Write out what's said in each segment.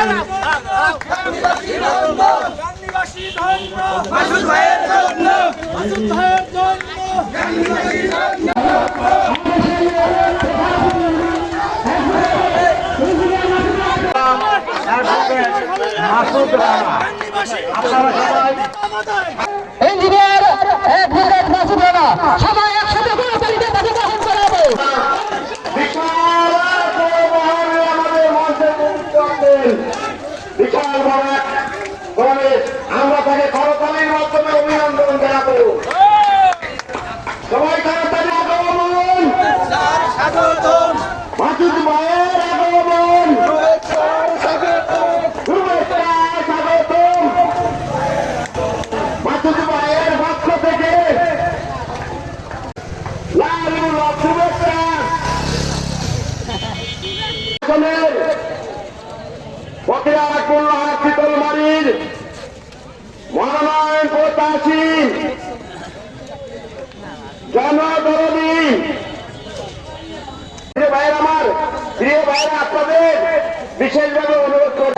রানা সবাই একসাথে করে তালিকা তাকে গ্রহণ করা হবে বিশাল বড় এক সমাবেশ আমরা তাকে করতালির মাধ্যমে অভিনন্দন জানাব সবাই করতালি আগমন মাসুদ মায়ের আগমন শুভেচ্ছা স্বাগতম মাসুদ মায়ের পক্ষ থেকে লাল গোলাপ শুভেচ্ছা আসনের ফকিরা আকবুল্লাহ শীতলমারির মনোনয়ন প্রত্যাশী জনদরদী প্রিয় ভাইয়ের আমার প্রিয় ভাইয়েরা আপনাদের বিশেষভাবে অনুরোধ করছি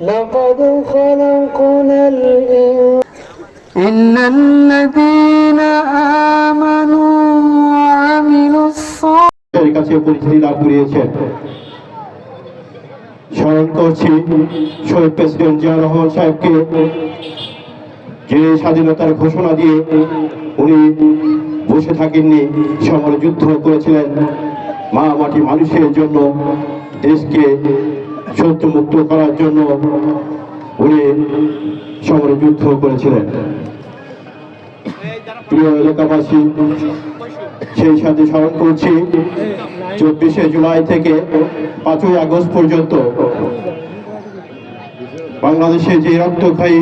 لقد خلقنا الإنسان إن الذين آمنوا وعملوا الصالحات এর কাছে পরিচিতি লাভ করিয়েছেন স্মরণ করছি শহীদ প্রেসিডেন্ট জিয়া রহমান সাহেবকে যে স্বাধীনতার ঘোষণা দিয়ে উনি বসে থাকেননি সমর যুদ্ধ করেছিলেন। মা মাটি মানুষের জন্য, দেশকে শত্রুমুক্ত করার জন্য উনি সমর যুদ্ধ করেছিলেন। প্রিয় এলাকাবাসী, সেই সাথে স্মরণ করছি, চব্বিশে জুলাই থেকে পাঁচই আগস্ট পর্যন্ত বাংলাদেশে যে রক্তক্ষয়ী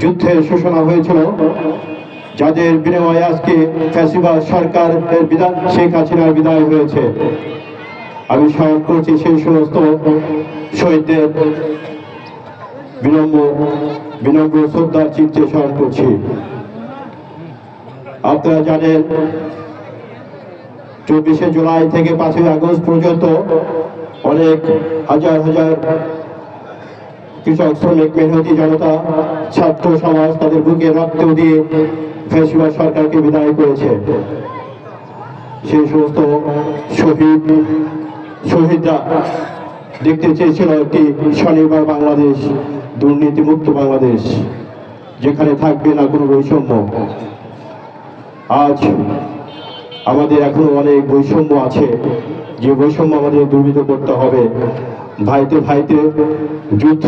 যুদ্ধের সূচনা হয়েছিল। যাদের বিনিময়ে আজকে ফ্যাসিবাদ সরকারের বিধান, শেখ হাসিনার বিদায় হয়েছে। আমি স্মরণ করছি সেই সমস্ত শহীদদের বিনম্র বিনম্র শ্রদ্ধার চিত্তে স্মরণ করছি। আপনারা জানেন, চব্বিশে জুলাই থেকে পাঁচই আগস্ট পর্যন্ত অনেক হাজার হাজার কৃষক শ্রমিক মেহনতি জনতা, ছাত্র সমাজ তাদের বুকে রক্ত দিয়ে ফেসিবাদ সরকারকে বিদায় করেছে। সেই সমস্ত শহীদ, শহীদরা দেখতে চেয়েছিল একটি স্বনির্ভর বাংলাদেশ, দুর্নীতিমুক্ত বাংলাদেশ, যেখানে থাকবে না কোনো বৈষম্য। আজ আমাদের এখনও অনেক বৈষম্য আছে। যে বৈষম্য আমাদের দূরীত করতে হবে। ভাইতে ভাইতে যুদ্ধ,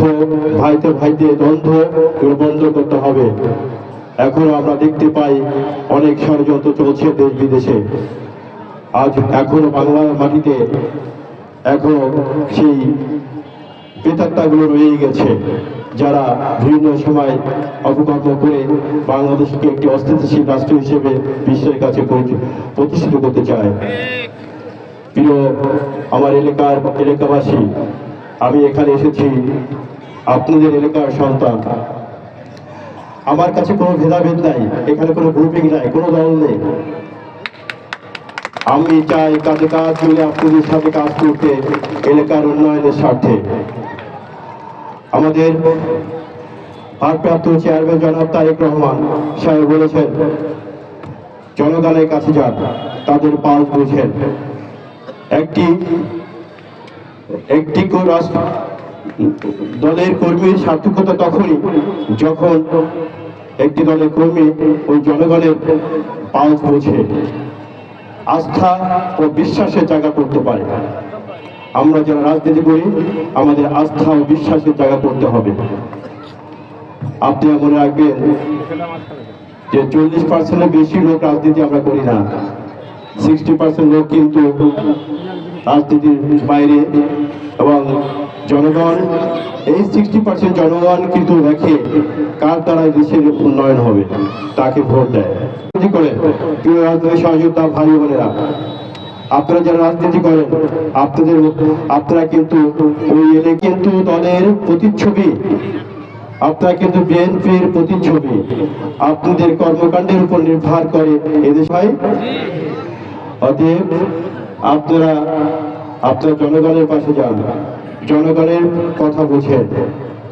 ভাইতে ভাইতে দ্বন্দ্ব এগুলো বন্ধ করতে হবে। এখনও আমরা দেখতে পাই অনেক ষড়যন্ত্র চলছে দেশ বিদেশে। আজ এখনও বাংলার মাটিতে এখনও সেই প্রেতাত্মাগুলো রয়ে গেছে, যারা বিভিন্ন সময় অপকর্ম করে বাংলাদেশকে একটি অস্থিতিশীল রাষ্ট্র হিসেবে বিশ্বের কাছে প্রতিষ্ঠিত করতে চায়। প্রিয় আমার এলাকার এলাকাবাসী, আমি এখানে এসেছি আপনাদের এলাকার সন্তান। আমার কাছে কোনো ভেদাভেদ নাই, এখানে কোনো গ্রুপিং নাই, কোনো দল নেই। আমি চাই কাজে কাজ মিলে আপনাদের সাথে কাজ করতে এলাকার উন্নয়নের স্বার্থে। আমাদের ভারপ্রাপ্ত চেয়ারম্যান জনাব তারেক রহমান সাহেব বলেছেন, জনগণের কাছে যান, তাদের পাল বুঝেন। একটি একটি দলের কর্মীর সার্থকতা তখনই যখন একটি দলের কর্মী ওই জনগণের পাল বোঝে, আস্থা ও বিশ্বাসের জায়গা করতে পারে। আমরা যারা রাজনীতি করি, আমাদের আস্থা ও বিশ্বাসের জায়গা করতে হবে। আপনি মনে রাখবেন যে চল্লিশ পার্সেন্টের বেশি লোক রাজনীতি আমরা করি না। সিক্সটি পার্সেন্ট লোক কিন্তু রাজনীতির বাইরে এবং জনগণ, এই সিক্সটি পার্সেন্ট জনগণ কিন্তু দেখে কার দ্বারা দেশের উন্নয়ন হবে, তাকে ভোট দেয়। করে? প্রিয় রাজনৈতিক সহযোগিতা ভাই বোনেরা আপনারা যারা রাজনীতি করেন, আপনাদের আপনারা কিন্তু ওই এলে কিন্তু দলের প্রতিচ্ছবি। আপনারা কিন্তু বিএনপির প্রতিচ্ছবি। আপনাদের কর্মকাণ্ডের উপর নির্ভর করে এদেশ হয়। অতএব আপনারা আপনারা জনগণের পাশে যান। জনগণের কথা বুঝেন।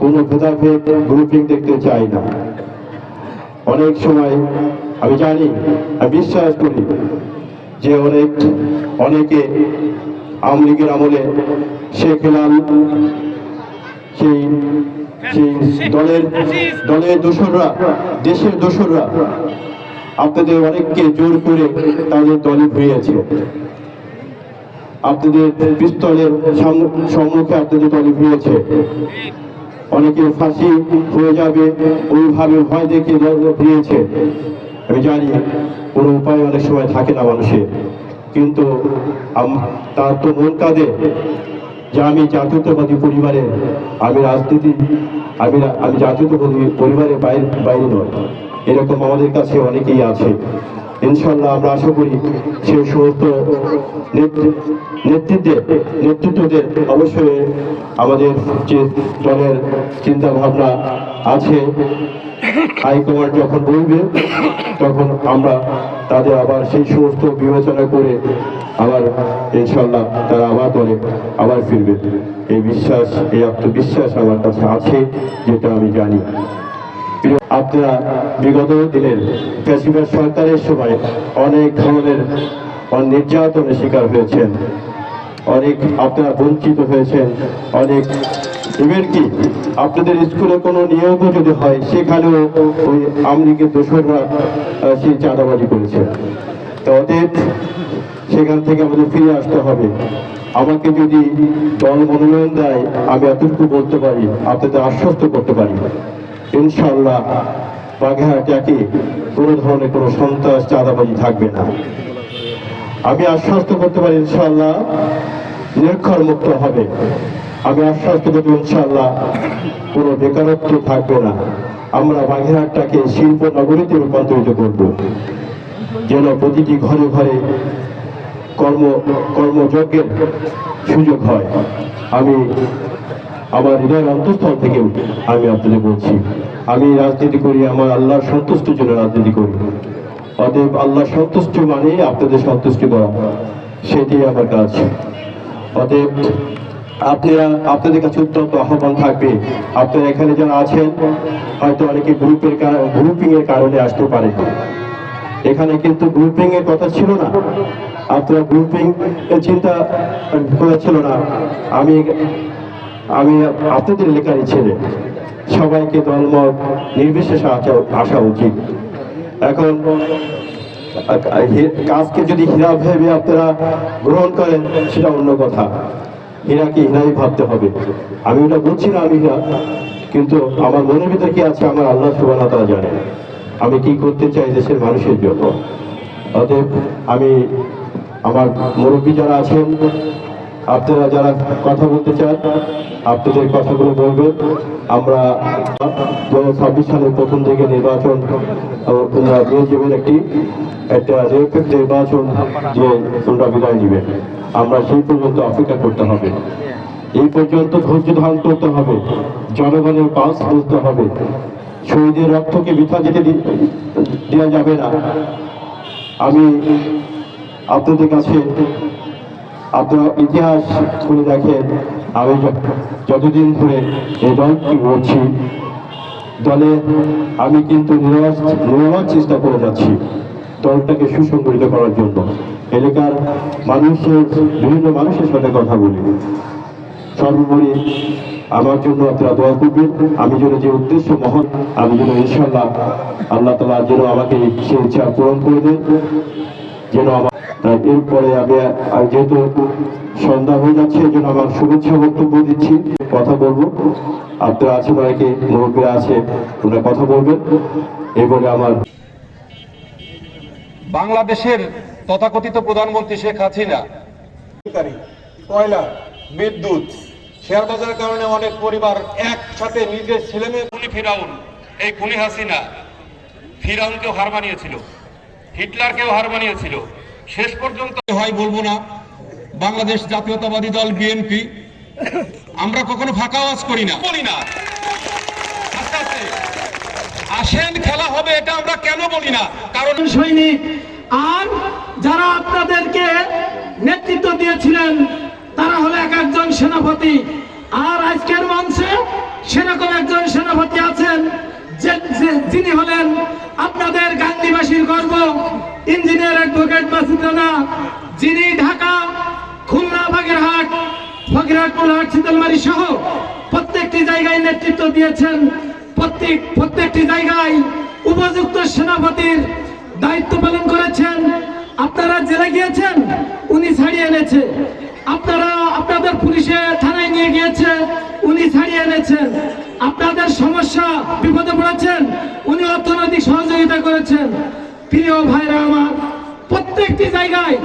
কোনো ভেদাভেদ গ্রুপিং দেখতে চাই না। অনেক সময় আমি জানি, আমি বিশ্বাস করি যে অনেক অনেকে আওয়ামী লীগের আমলে শেখ হেলাল, সেই সেই দলের দলের দোসররা, দেশের দোসররা আপনাদের অনেককে জোর করে তাদের দলে ভুইয়েছে আপনাদের পিস্তলের সম্মুখে আপনাদের দলে ভুইয়েছে অনেকে ফাঁসি হয়ে যাবে, ওইভাবে ভয় দেখে দিয়েছে আমি জানি কোনো উপায় অনেক সময় থাকে না মানুষের। কিন্তু তার তো মন কাঁদে যে আমি জাতীয়তাবাদী পরিবারে, আমি রাজনীতি, আমি আমি জাতীয়তাবাদী পরিবারে বাইরে বাইরে নয়। এরকম আমাদের কাছে অনেকেই আছে। ইনশাল্লাহ আমরা আশা করি সেই সমস্ত নেতৃ- নেতৃত্বের নেতৃত্বদের অবশ্যই আমাদের যে দলের চিন্তা ভাবনা আছে হাইকমান্ড যখন বলবে, তখন আমরা তাদের আবার সেই সমস্ত বিবেচনা করে আবার ইনশাল্লাহ তারা আবার দলে আবার ফিরবে। এই বিশ্বাস, এই আত্মবিশ্বাস আমার কাছে আছে, যেটা আমি জানি। আপনারা বিগত দিনের প্রেসিডেন্ট সরকারের সময় অনেক ধরনের নির্যাতনের শিকার হয়েছেন। অনেক আপনারা বঞ্চিত হয়েছেন। অনেক ইভেন কি আপনাদের স্কুলে কোনো নিয়োগও যদি হয় সেখানেও ওই আমলিগের দোসররা আহ, সেই চাঁদাবাজি করেছে। তো অতএব সেখান থেকে আমাদের ফিরে আসতে হবে। আমাকে যদি দল মনোনয়ন দেয় আমি এতটুকু বলতে পারি আপনাদের আশ্বস্ত করতে পারি। ইনশাল্লাহ বাঘেরহাট একই কোনো ধরনের কোনো সন্ত্রাস, চাঁদাবাজি থাকবে না। আমি আশ্বস্ত করতে পারি ইনশাল্লাহ নিরক্ষর মুক্ত হবে। আমি আশ্বস্ত করতে ইনশাল্লাহ কোনো বেকারত্ব থাকবে না। আমরা বাঘেরহাটটাকে শিল্প নগরীতে রূপান্তরিত করব। যেন প্রতিটি ঘরে ঘরে কর্ম, কর্মযজ্ঞের সুযোগ হয়। আমি আমার হৃদয়ের অন্তঃস্থল থেকে আমি আপনাদের বলছি, আমি রাজনীতি করি, আমার আল্লাহর সন্তুষ্টির জন্য রাজনীতি করি। অতএব আল্লাহ সন্তুষ্ট মানে আপনাদের সন্তুষ্টি করা সেটি আমার কাজ। অতএব আপনারা, আপনাদের কাছে অত্যন্ত আহ্বান থাকবে, আপনারা এখানে যারা আছেন, হয়তো অনেকে গ্রুপের গ্রুপিং এর কারণে আসতে পারে এখানে কিন্তু গ্রুপিং এর কথা ছিল না। আপনারা গ্রুপিং চিন্তা করা ছিল না। আমি আমি আপনাদের এলাকারই ছেলে। সবাইকে দলমত, নির্বিশেষে আসা আসা উচিত। এখন কাজকে যদি হীরা ভেবে আপনারা গ্রহণ করেন, সেটা অন্য কথা। হীরাকে হীরাই ভাবতে হবে। আমি ওটা বলছি না, আমি হীরা। কিন্তু আমার মনের ভিতরে কি আছে, আমার আল্লাহ সুবাহ তারা জানে। আমি কি করতে চাই দেশের মানুষের জন্য? অতএব আমি, আমার মুরব্বী যারা আছেন আপনারা যারা কথা বলতে চান, আপনাদের কথাগুলো বলবেন। আমরা দু ছাব্বিশ সালের প্রথম থেকে নির্বাচন দিয়ে একটি, একটা নিরপেক্ষ নির্বাচন যে তোমরা বিদায় নেবেন আমরা সেই পর্যন্ত অপেক্ষা করতে হবে। এই পর্যন্ত ধৈর্য ধারণ করতে হবে। জনগণের পাস বুঝতে হবে। শহীদের রক্তকে বৃথা যেতে দেওয়া যাবে না। আমি আপনাদের কাছে আপনারা ইতিহাস খুলে দেখেন। আমি যতদিন ধরে এই দলটি করছি, দলে আমি কিন্তু নিরবাস চেষ্টা করে যাচ্ছি দলটাকে সুসংগঠিত করার জন্য। এলাকার মানুষের, বিভিন্ন মানুষের সাথে কথা বলি। সর্বোপরি আমার জন্য আপনারা দোয়া করবেন। আমি যেন যে উদ্দেশ্য মহৎ, আমি যেন ইনশাল্লাহ আল্লাহ তালা যেন আমাকে সে ইচ্ছা পূরণ করে দেন, যেন আমার এরপরে আমি আর যেহেতু সন্ধ্যা হয়ে যাচ্ছে এই জন্য আমার শুভেচ্ছা বক্তব্য দিচ্ছি। কথা বলব। আপনারা আছেন অনেকে মুরব্বীরা আছে তোমরা কথা বলবেন। এই আমার বাংলাদেশের তথাকথিত প্রধানমন্ত্রী শেখ হাসিনা। কয়লা বিদ্যুৎ শেয়ার বাজারের কারণে অনেক পরিবার একসাথে নিজের ছেলে মেয়ে খুনি ফিরাউন এই খুনি হাসিনা ফিরাউনকেও হার মানিয়েছিল। হিটলারকেও হার মানিয়েছিল। শেষ পর্যন্ত হয় বলব না। বাংলাদেশ জাতীয়তাবাদী দল বিএনপি আমরা কখনো ফাঁকা আওয়াজ করি না। বলি না। আসেন, খেলা হবে, এটা আমরা কেন বলি না? কারণ সৈনিক, আর যারা আপনাদেরকে নেতৃত্ব দিয়েছিলেন, তারা হলো এক একজন সেনাপতি। আর আজকের মঞ্চে সেরকম একজন সেনাপতি আছেন যিনি হলেন আপনাদের গান্ধীবাসীর গর্ব। ইঞ্জিনিয়ার অ্যাডভোকেট মাসুদ রানা যিনি ঢাকা, খুলনা, বাগেরহাট ফকিরহাট শীতলমারি সহ প্রত্যেকটি জায়গায় নেতৃত্ব দিয়েছেন। প্রত্যেক প্রত্যেকটি জায়গায় উপযুক্ত সেনাপতির দায়িত্ব পালন করেছেন। আপনারা জেলে গিয়েছেন, উনি ছাড়িয়ে এনেছে। আপনারা আপনাদের পুলিশে থানায় নিয়ে গিয়েছে, উনি ছাড়িয়ে এনেছেন। আপনাদের সমস্যা, বিপদে পড়েছেন, উনি অর্থনৈতিক সহযোগিতা করেছেন। প্রিয় ভাইরা আমার, প্রত্যেকটি জায়গায়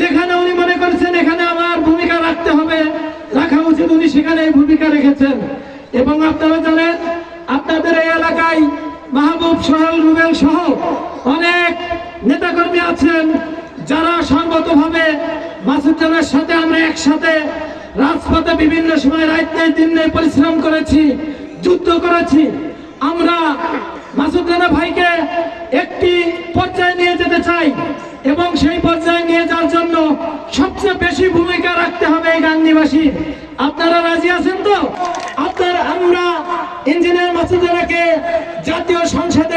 যেখানে উনি মনে করেছেন এখানে আমার ভূমিকা রাখতে হবে, রাখা উচিত উনি সেখানে ভূমিকা রেখেছেন। এবং আপনারা জানেন, আপনাদের এই এলাকায় মাহবুব সোহেল রুবেল সহ অনেক নেতাকর্মী আছেন, যারা সর্বতভাবে মাসুদ্দানের সাথে আমরা একসাথে রাজপথে বিভিন্ন সময় রাত নেই দিন পরিশ্রম করেছি। যুদ্ধ করেছি। আমরা মাসুদ রানা ভাইকে একটি পর্যায়ে নিয়ে যেতে চাই এবং সেই পর্যায়ে নিয়ে যাওয়ার জন্য সবচেয়ে বেশি ভূমিকা রাখতে হবে এই গান্ধীবাসী। আপনারা রাজি আছেন তো? আপনার আমরা ইঞ্জিনিয়ার মাসুদ রানাকে জাতীয় সংসদে